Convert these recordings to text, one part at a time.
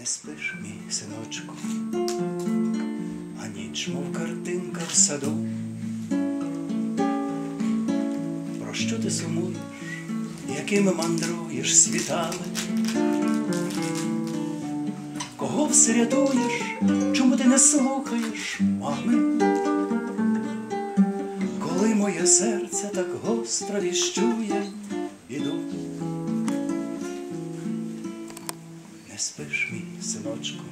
Не спиш, мій синочку, а ніч, мов картинка в саду. Про що ти сумуєш, якими мандруєш світами? Кого все рятуєш, чому ти не слухаєш мами? Коли моє серце так гостро віщує, іду. Спиш, мій синочку,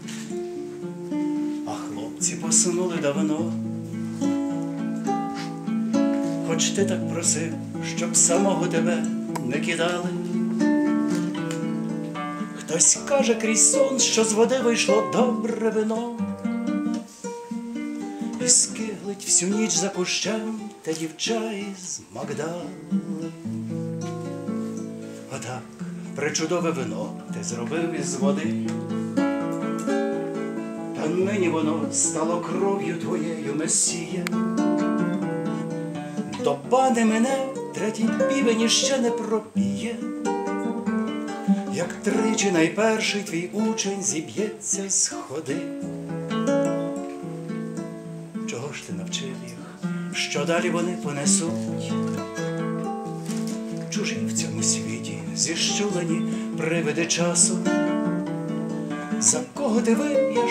а хлопці посунули давно. Хоч ти так просив, щоб самого тебе не кидали. Хтось каже крізь сон, що з води вийшло добре вино. І скиглить всю ніч за кущем та дівча із Магдали. Отак причудове вино ти зробив із води. Та нині воно стало кров'ю твоєю месія. До пани мене третій півень іще не пропіє, як тричі найперший твій учень зіб'ється з ходи. Чого ж ти навчив їх, що далі вони понесуть? Чужі в цьому світі зіщулені привиди часу. За кого ти вип'єш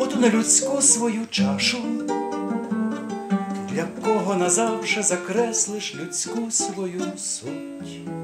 оту нелюдську свою чашу? Для кого назавше закреслиш людську свою суть?